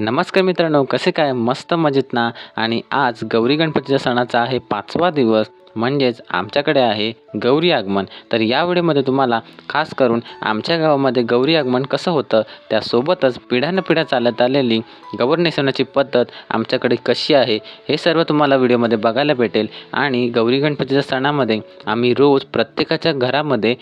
नमस्कार मित्रांनो कसे काय? मस्त मजेत ना? आणि आज गौरी गणपतीच्या सणाचा आहे पाचवा दिवस. म्हणजेच आमच्याकडे आहे गौरी आगमन. तर या व्हिडिओमध्ये तुम्हाला खास करून आमच्या गावामध्ये गौरी आगमन कसं होतं त्यासोबतच पिढ्यानपिढ्या चालत आलेली गौर नेसवण्याची पद्धत आमच्याकडे कशी आहे हे सर्व तुम्हाला व्हिडिओमध्ये बघायला भेटेल. आणि गौरी गणपतीच्या सणामध्ये आम्ही रोज प्रत्येकाच्या घरामध्ये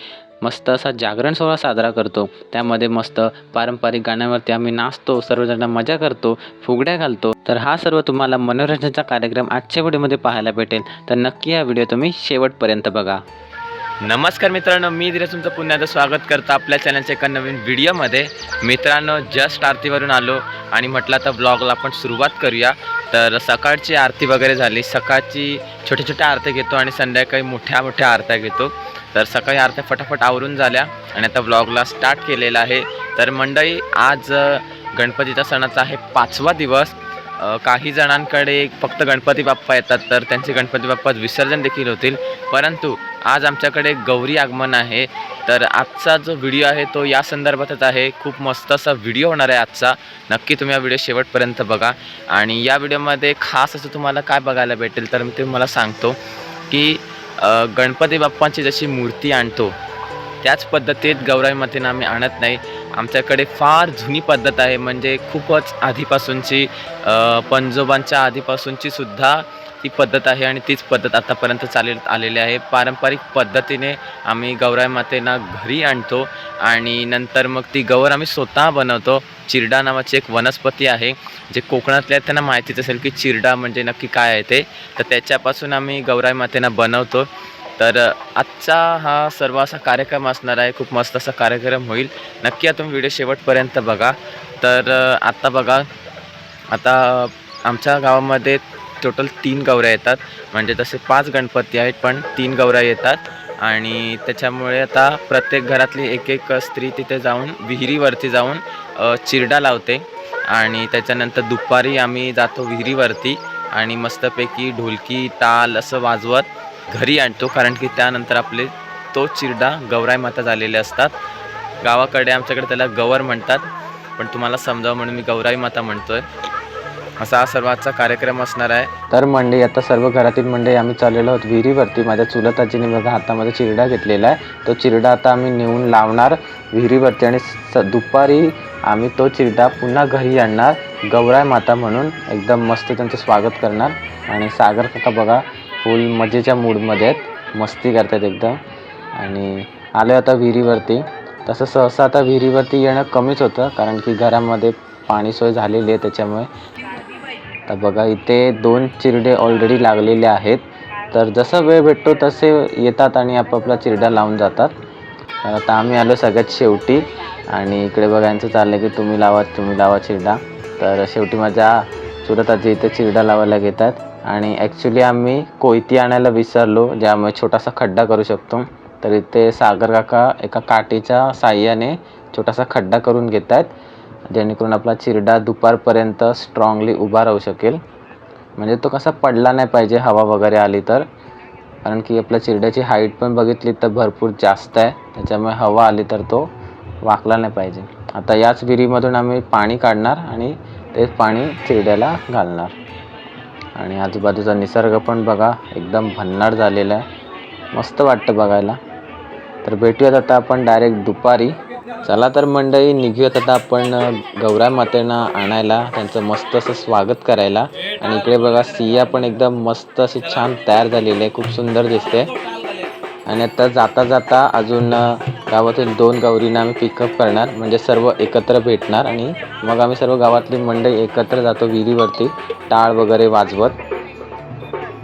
मस्त असा जागरण सोहळा साजरा करतो. त्यामध्ये मस्त पारंपरिक गाण्यावरती आम्ही नाचतो सर्वजण मजा करतो फुगड्या घालतो. तर हा सर्व तुम्हाला मनोरंजनाचा कार्यक्रम आजच्या व्हिडिओमध्ये पाहायला भेटेल. तर नक्की हा व्हिडिओ तुम्ही शेवटपर्यंत बघा. नमस्कार मित्रांनो मी धीरज तुमचं पुन्हा एकदा स्वागत करतो आपल्या चॅनलच्या एका नवीन व्हिडिओमध्ये. मित्रांनो जस्ट आरतीवरून आलो आणि म्हटलं तर ब्लॉगला आपण सुरुवात करूया. तर सकाळची आरती वगैरे झाली. सकाळची छोट्या छोट्या आरत्या घेतो आणि संध्याकाळी मोठ्या मोठ्या आरत्या घेतो. तर सकाळी आरत्या फटाफट आवरून झाल्या आणि आता ब्लॉगला स्टार्ट केलेला आहे. तर मंडळी आज गणपतीचा गणपतीच्या सणाचा आहे पाचवा दिवस. काही जणांकडे फक्त गणपती बाप्पा येतात तर त्यांचे गणपती बाप्पात विसर्जन देखील होतील. परंतु आज आमच्याकडे गौरी आगमन आहे. तर आजचा जो व्हिडिओ आहे तो या संदर्भातच आहे. खूप मस्त असा व्हिडिओ होणार आहे आजचा. नक्की तुम्ही हा व्हिडिओ शेवटपर्यंत बघा. आणि या व्हिडिओमध्ये खास असं तुम्हाला काय बघायला भेटेल तर मी तुम्हाला सांगतो की गणपती बाप्पांची जशी मूर्ती आणतो त्याच पद्धतीत गौराई मातेनं आम्ही आणत नाही. आमच्याकडे फार जुनी पद्धत आहे म्हणजे खूपच आधीपासूनची पंजोबांच्या आधीपासूनची सुद्धा ती पद्धत आहे आणि तीच पद्धत आतापर्यंत चालेल आलेली आहे. पारंपरिक पद्धतीने आम्ही गौराई मातेना घरी आणतो आणि नंतर मग ती गौर आम्ही स्वतः बनवतो. चिरडा नावाची एक वनस्पती आहे जे कोकणातले आहेत त्यांना माहितीच असेल की चिरडा म्हणजे नक्की काय आहे ते. तर त्याच्यापासून आम्ही गौराई मातेना बनवतो. तर आजचा हा सर्व असा कार्यक्रम असणार आहे. खूप मस्त असा कार्यक्रम होईल. नक्की आता तुम्ही व्हिडिओ शेवटपर्यंत बघा. तर आत्ता बघा. आता आमच्या गावामध्ये टोटल तीन गौऱ्या येतात. म्हणजे तसे पाच गणपती आहेत पण तीन गौऱ्या येतात. आणि त्याच्यामुळे आता प्रत्येक घरातली एक एक स्त्री तिथे जाऊन विहिरीवरती जाऊन चिरडा लावते. आणि त्याच्यानंतर दुपारी आम्ही जातो विहिरीवरती आणि मस्तपैकी ढोलकी ताल असं वाजवत घरी आणतो. कारण की त्यानंतर आपले तो चिरडा गौराई माता झालेले असतात. गावाकडे आमच्याकडे त्याला गवर म्हणतात. पण तुम्हाला समजावं म्हणून मी गौराई माता म्हणतो आहे असा हा सर्वांचा कार्यक्रम असणार आहे. तर मंडळी आता सर्व घरातील मंडळी आम्ही चाललेलो आहोत विहिरीवरती. माझ्या चुलत आजीने बघा हातामध्ये चिरडा घेतलेला आहे. तो चिरडा आता आम्ही नेऊन लावणार विहिरीवरती आणि स दुपारी आम्ही तो चिरडा पुन्हा घरी आणणार. गौराय माता म्हणून एकदम मस्त त्यांचं स्वागत करणार. आणि सागर काका बघा फुल मजेच्या मूडमध्ये आहेत. मस्ती करतात एकदम. आणि आले आता विहिरीवरती. तसं सहसा आता विहिरीवरती येणं कमीच होतं कारण की घरामध्ये पाणी सोय झालेली आहे त्याच्यामुळे. तर बघा इथे दोन चिरडे ऑलरेडी लागलेले आहेत. तर जसं वेळ भेटतो तसे येतात आणि आपापला चिरडा लावून जातात. तर आता आम्ही आलो सगळ्यात शेवटी आणि इकडे बघा यांचं चाललं की तुम्ही लावा तुम्ही लावा चिरडा. तर शेवटी माझ्या चुलत इथे चिरडा लावायला घेतात. आणि ॲक्च्युली आम्ही कोयती आणायला विसरलो ज्यामुळे छोटासा खड्डा करू शकतो. तर इथे सागर काका एका काठीच्या साह्याने छोटासा खड्डा करून घेत आहेत जेणेकरून आपला चिरडा दुपारपर्यंत स्ट्रॉंगली उभा राहू शकेल. म्हणजे तो कसा पडला नाही पाहिजे हवा वगैरे आली तर. कारण की आपल्या चिरड्याची हाईट पण बघितली तर भरपूर जास्त आहे. त्याच्यामुळे हवा आली तर तो वाकला नाही पाहिजे. आता याच विहिरीमधून आम्ही पाणी काढणार आणि तेच पाणी चिरड्याला घालणार. आणि आजूबाजूचा निसर्ग पण बघा एकदम भन्नाट झालेला आहे. मस्त वाटतं बघायला. तर भेटूयात आता आपण डायरेक्ट दुपारी. चला तर मंडळी निघूयात आता आपण गौराय मातेंना आणायला त्यांचं मस्त असं स्वागत करायला. आणि इकडे बघा सिया पण एकदम मस्त अशी छान तयार झालेली आहे खूप सुंदर दिसते. आणि आता जाता जाता अजून गावातील गावातून दोन गौरींना आम्ही पिकअप करणार म्हणजे सर्व एकत्र भेटणार. आणि मग आम्ही सर्व गावातली मंडळी एकत्र जातो विहिरीवरती टाळ वगैरे वाजवत.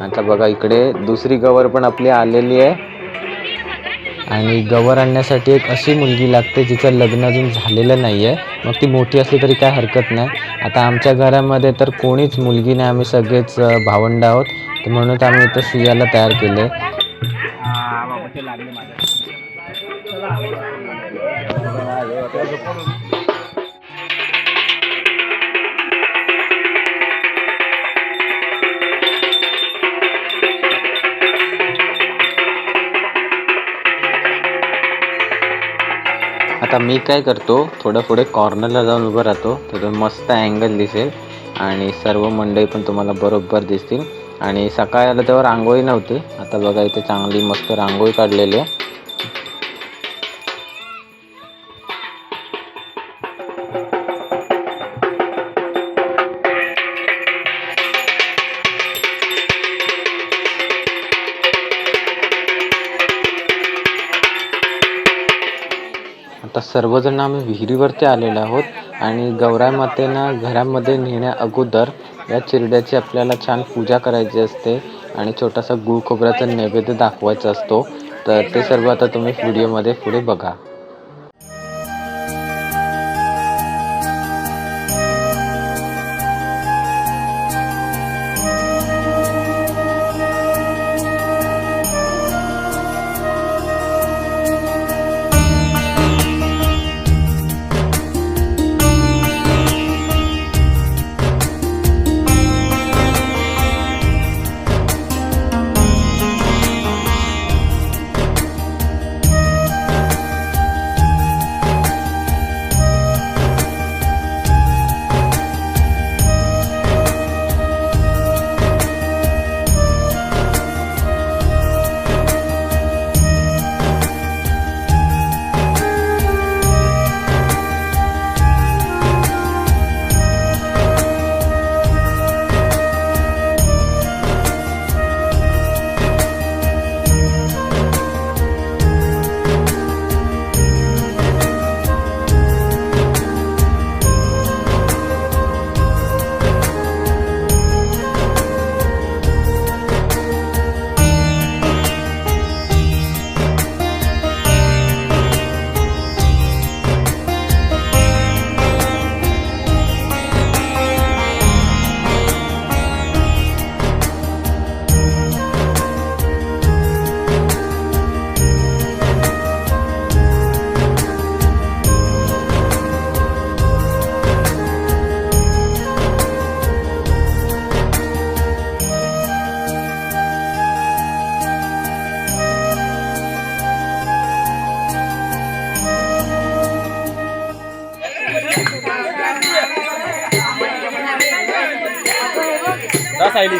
आता बघा इकडे दुसरी गवर पण आपली आलेली आहे. आणि गवर आणण्यासाठी एक अशी मुलगी लागते जिचं लग्न अजून झालेलं नाही आहे मग ती मोठी असली तरी काय हरकत नाही. आता आमच्या घरामध्ये तर कोणीच मुलगी नाही. आम्ही सगळेच भावंड आहोत. तर म्हणून आम्ही इथं सियाला तयार केले आता मी काय करतो थोडं पुढे कॉर्नरला जाऊन उभं राहतो तर मस्त अँगल दिसेल आणि सर्व मंडळी पण तुम्हाला बरोबर दिसतील. आणि सकाळ आलं तेव्हा रांगोळी नव्हती. आता बघा इथे चांगली मस्त रांगोळी काढलेली आहे. आता सर्वजण आम्ही विहिरीवरती आलेलो आहोत आणि गौराई मातेना घरामध्ये नेण्या अगोदर या चिरड्याची आपल्याला छान पूजा करायची असते आणि छोटासा गुळ खोबऱ्याचा नैवेद्य दाखवायचा असतो. तर ते सर्व आता तुम्ही व्हिडिओमध्ये पुढे बघा. साईडी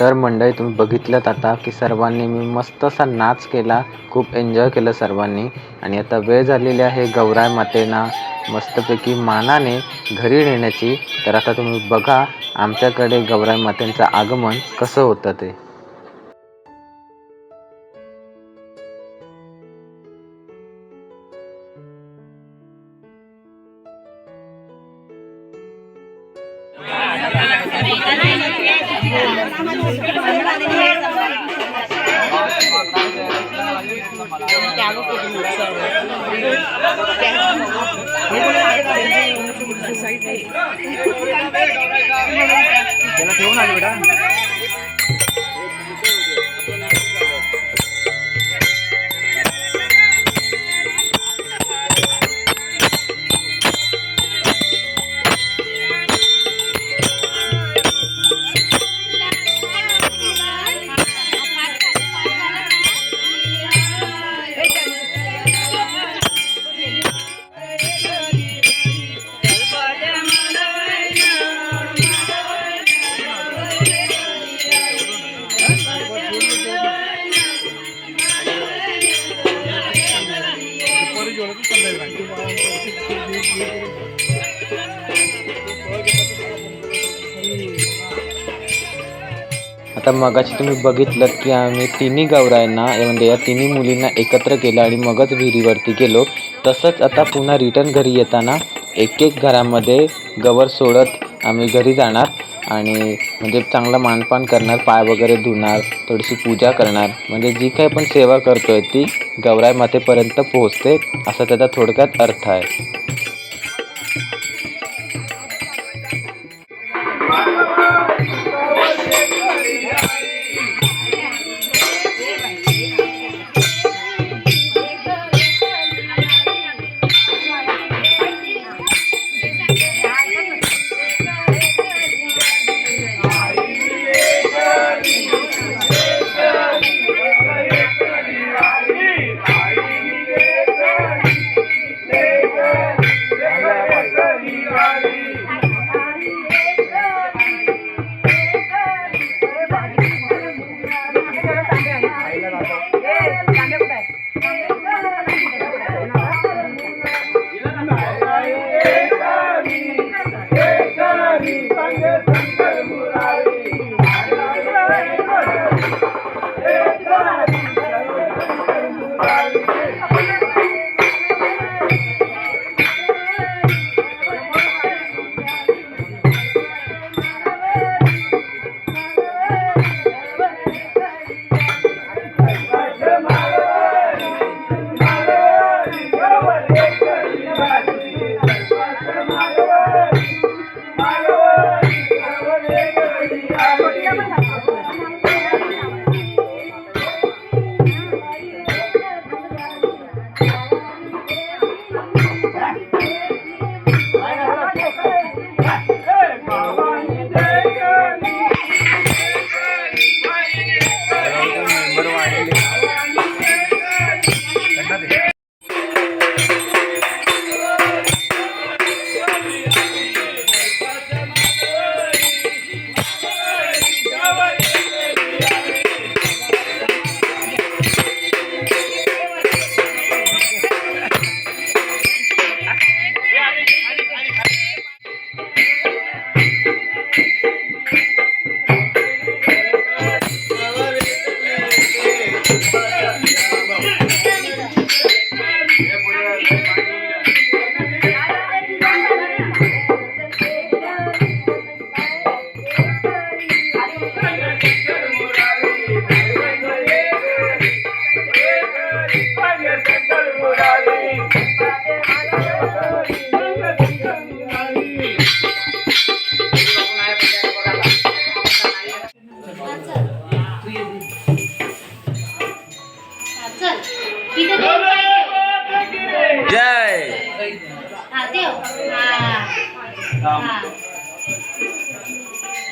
तर मंडळी तुम्ही बघितलं आता की सर्वांनी मी मस्त असा नाच केला. खूप एन्जॉय केलं सर्वांनी. आणि आता वेळ झालेली आहे गौराय मातेना मस्तपैकी मानाने घरी नेण्याची. तर आता तुम्ही बघा आमच्याकडे गौराय मातेंचं आगमन कसं होतं ते. तुम्ही बघितलं की आम्ही तिन्ही गौरायांना म्हणजे या तिन्ही मुलींना एकत्र केलं आणि मगच विहिरीवरती गेलो. तसंच आता पुन्हा रिटर्न घरी येताना एक एक घरामध्ये गवर सोडत आम्ही घरी जाणार आणि म्हणजे चांगलं मानपान करणार पाय वगैरे धुणार थोडीशी पूजा करणार. म्हणजे जी काही पण सेवा करतोय ती गौराय मातेपर्यंत पोहोचते असा त्याचा थोडक्यात अर्थ आहे.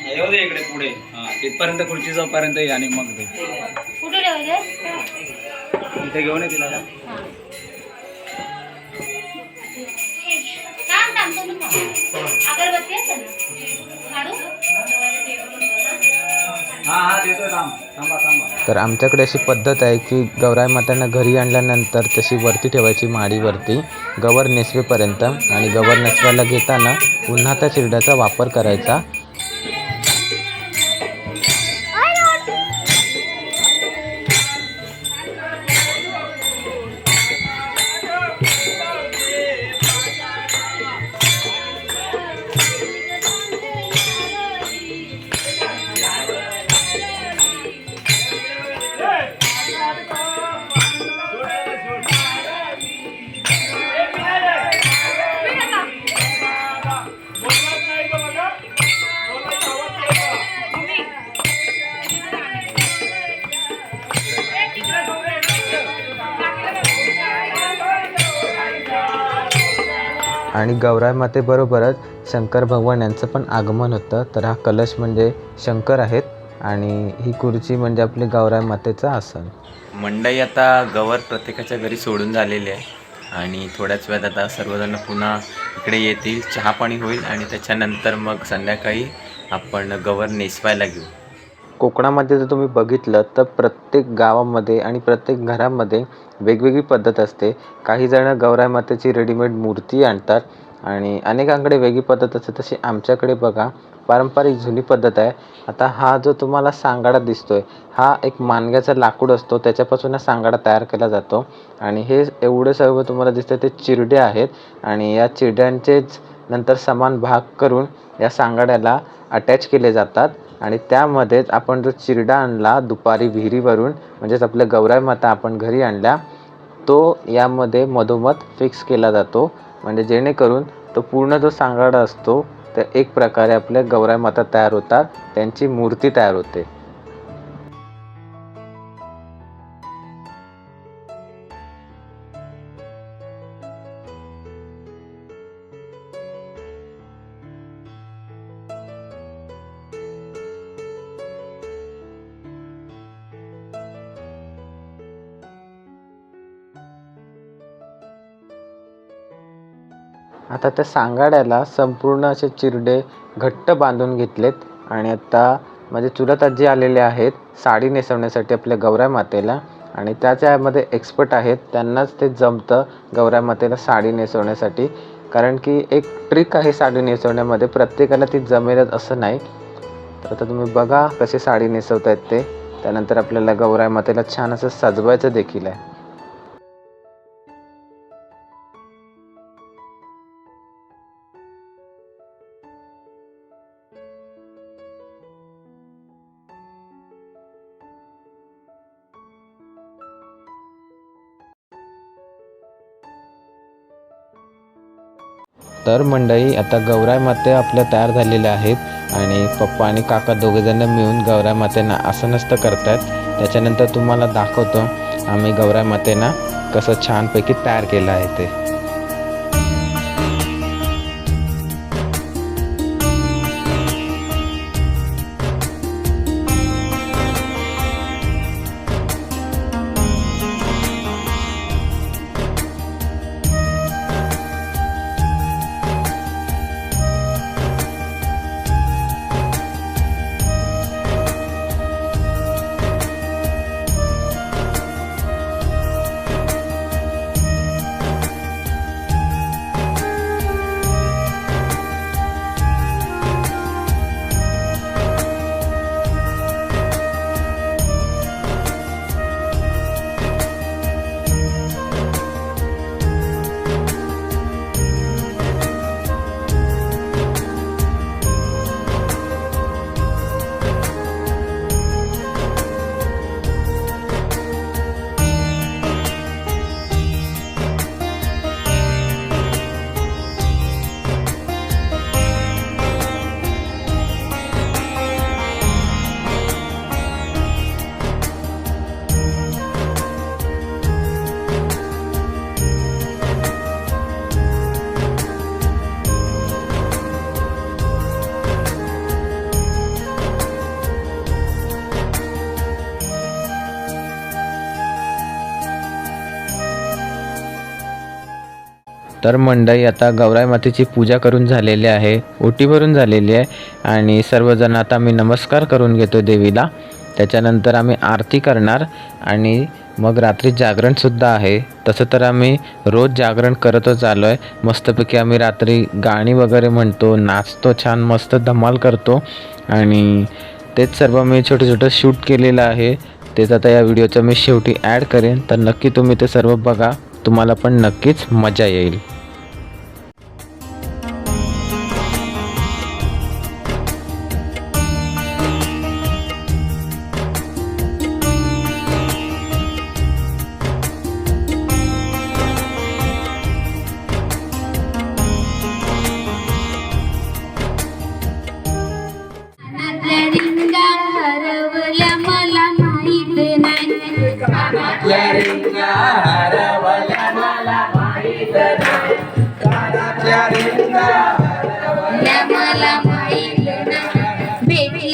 येऊ दे इकडे पुढे. हा तिथपर्यंत खुर्ची जाऊपर्यंत ये आणि मग दे. कुठे ठेवायचे? इथे घेऊन ये तिला. हा. अगरबत्ती असेल ना? तर आमच्याकडे अशी पद्धत आहे की गौराई मातांना घरी आणल्यानंतर तशी वरती ठेवायची माडीवरती गवर नेसवेपर्यंत. आणि गवर नेसवायला घेताना पुन्हा त्या चिरड्याचा वापर करायचा. गौराई मातेबरोबरच शंकर भगवान यांचं पण आगमन होतं. तर हा कलश म्हणजे शंकर आहेत आणि ही खुर्ची म्हणजे आपली गौराई मातेचं आसन. मंडई आता गवर प्रत्येकाच्या घरी सोडून झालेली आहे. आणि थोड्याच वेळात आता सर्वजण पुन्हा इकडे येतील. चहा पाणी होईल आणि त्याच्यानंतर मग संध्याकाळी आपण गवर नेसवायला घेऊ. कोकणामध्ये जर तुम्ही बघितलं तर प्रत्येक गावामध्ये आणि प्रत्येक घरामध्ये वेगवेगळी पद्धत असते. काही जण गौराई मातेची रेडीमेड मूर्ती आणतात. आणि अनेकांकडे वेगळी पद्धत असते. तशी आमच्याकडे बघा पारंपरिक जुनी पद्धत आहे. आता हा जो तुम्हाला सांगाडा दिसतोय हा एक मानग्याचा लाकूड असतो. त्याच्यापासून हा सांगाडा तयार केला जातो. आणि हे एवढे सर्व तुम्हाला दिसतं ते चिरडे आहेत. आणि या चिरड्यांचेच नंतर समान भाग करून या सांगाड्याला अटॅच केले जातात. आणि त्यामध्येच आपण जो चिरडा आणला दुपारी विहिरीवरून म्हणजेच आपल्या गौराई माता आपण घरी आणल्या तो यामध्ये मधोमध फिक्स केला जातो. म्हणजे जेणेकरून तो पूर्ण जो सांगाडा असतो तर एक प्रकारे आपल्या गौराई माता तयार होतात त्यांची मूर्ती तयार होते. आता त्या सांगाड्याला संपूर्ण असे चिरडे घट्ट बांधून घेतलेत. आणि आता म्हणजे चुलत आजी आलेले आहेत साडी नेसवण्यासाठी आपल्या गौऱ्या मातेला. आणि त्याच्यामध्ये एक्सपर्ट आहेत त्यांनाच ते जमतं गौऱ्या मातेला साडी नेसवण्यासाठी. कारण की एक ट्रिक आहे साडी नेसवण्यामध्ये प्रत्येकाला ती जमेलच असं नाही. तर आता तुम्ही बघा कशी साडी नेसवतायत ते. त्यानंतर आपल्याला गौराई मातेला छान असं सजवायचं देखील आहे. तर मंडळी आता गौराय माते आपल्या तयार झालेल्या आहेत आणि पप्पा आणि काका दोघेजण मिळून गौराय मातेना आसनस्थ करतात त्याच्यानंतर तुम्हाला दाखवतो आम्ही गौराय मातेना कसं छानपैकी तयार केलं आहे ते. तर मंडई आता गौराई मातेची पूजा करून झालेली आहे ओटी भरून झालेली आहे आणि सर्वजण आता मी नमस्कार करून घेतो देवीला. त्याच्यानंतर आम्ही आरती करणार आणि मग रात्री जागरणसुद्धा आहे. तसं तर आम्ही रोज जागरण करतच आलो आहे मस्तपैकी आम्ही रात्री गाणी वगैरे म्हणतो नाचतो छान मस्त धमाल करतो आणि तेच सर्व मी छोटं छोटं शूट केलेलं आहे. तेच आता या व्हिडिओचं मी शेवटी ॲड करेन. तर नक्की तुम्ही ते सर्व बघा. तुम्हाला पण नक्कीच मजा येईल.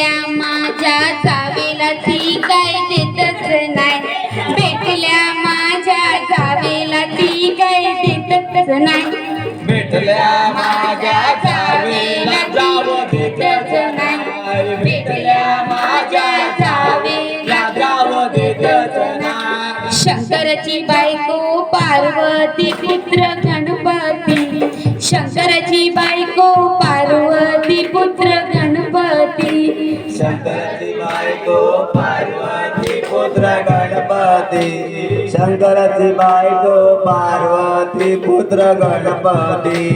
भेटल्या माझ्या जावेला ती काय देतच नाही. भेटल्या माझ्या ती काय देतच नाही. भेटल्या माझ्या जाव देतच नाही. भेटल्या माझ्या जाव देतच नाही. बायको पार्वती पुत्र गणपती. शंकराची बायको पार्वती पुत्र बायको पार्वती पुत्र गणपती शंकराची बायको पार्वती पुत्र गणपती.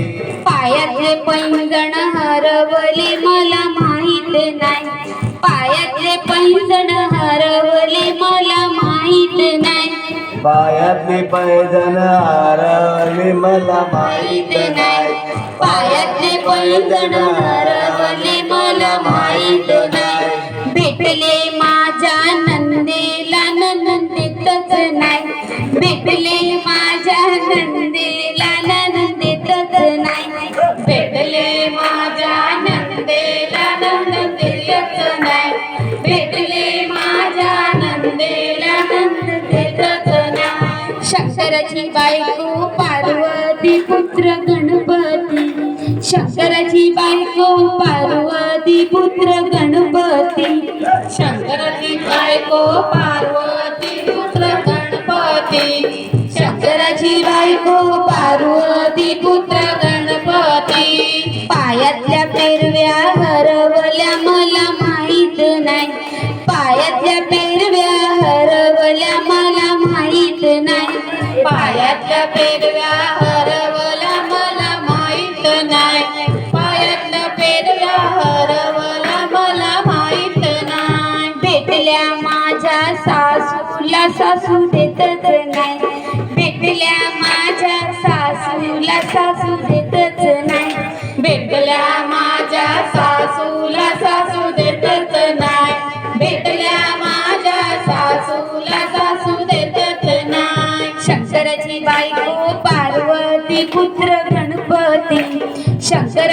पायातले पैंजण हरवले मला माहीत नाही. पायातले पैंजण हरवले मला माहीत नाही. पायातली पैजण हरवली मला माहीत नाही. पायातले पैंजण हरवले मला माहीत नाही. भेटले माझ्या नंदेला नंदेतच नाही. भेटले माझ्या नंदेला नंदेतच नाही. भेटले माझ्या नंदेला नंदेतच नाही. भेटले माझ्या नंदेला नंदेतच नाही. शंकराची बायको पार्वती पुत्र गणपती. शंकराची बायको पार्वती पुत्र गणपती. पार्वती पुत्र गणपती. शंकराची बायको पार्वती पुत्र गणपती. पायातल्या पेरव्या हरवल्या मला माहीत नाही. पायातल्या पेरव्या हरवल्या मला माहीत नाही. पायातल्या पेर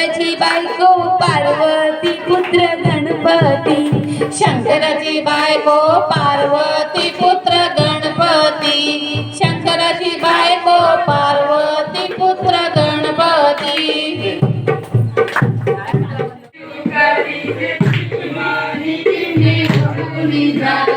शंकराची बायको पार्वती पुत्र गणपती. शंकराची बायको पार्वती पुत्र गणपती. शंकराची बायको पार्वती पुत्र गणपती. पिंगा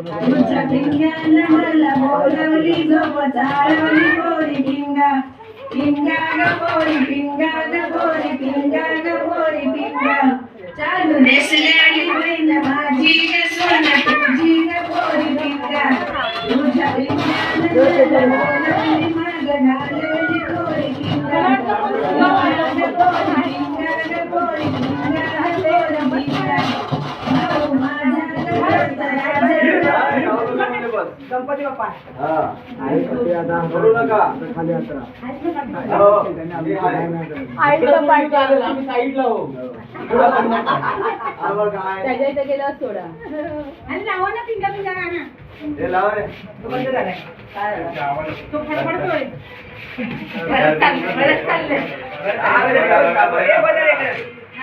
पिंगा तुझ्या पिंग्यान मला बोलवली झोप जाळवली गोरी पिंगा पिंगा ग गणपती बाप्पा. करू नका. हो. हे आहे. आवर काय? आणि लावा ना पिंगा पिंगा गाणं हे लावा रे. तो फडफडतोय बरंच चाललंय बरंच चाललंय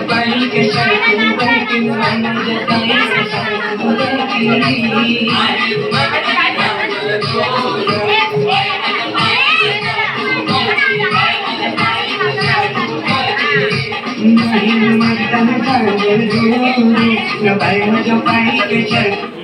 बाई माझ्या बाई कशा बाई माझ्या बाई माझ्या बाई कशा